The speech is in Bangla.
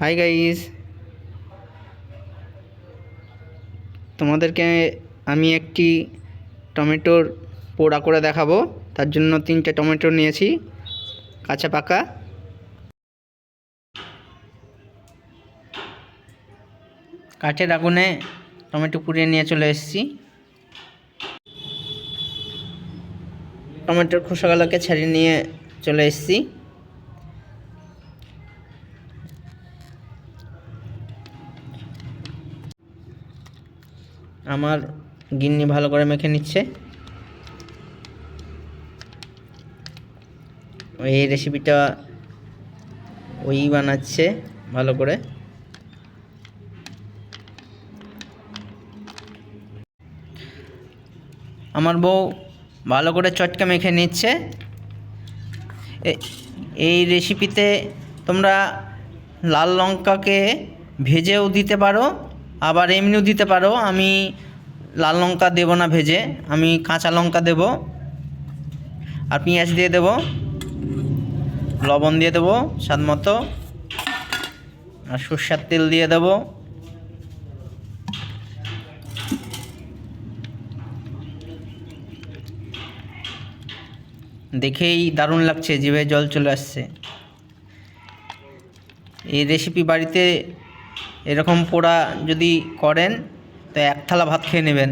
হাই গাইস তোমাদেরকে আমি একটি টমেটোর পোড়া করে দেখাবো। তার জন্য তিনটে টমেটো নিয়েছি। কাঁচা পাকা। কাঠের আগুনে টমেটো পুড়িয়ে নিয়ে চলে এসেছি। টমেটোর খোসাগুলোকে ছাড়িয়ে নিয়ে চলে এসেছি। আমার গিন্নি ভালো করে মেখে নিচ্ছে। এই রেসিপিটা ওই বানাচ্ছে ভালো করে। আমার বউ ভালো করে চটকা মেখে নিচ্ছে। এই রেসিপিতে তোমরা লাল লঙ্কাকে ভেজেও দিতে পারো। আবার এমনিও দিতে পারো, আমি লাল লঙ্কা দেবো না ভেজে, আমি কাঁচা লঙ্কা দেব, আর পেঁয়াজ দিয়ে দেব, লবণ দিয়ে দেবো, স্বাদ মতো, আর সর্ষের তেল দিয়ে দেবো। দেখেই দারুণ লাগছে, জিভে জল চলে আসছে। এই রেসিপি বাড়িতে এরকম পোড়া যদি করেন তো এক থালা ভাত খেয়ে নেবেন।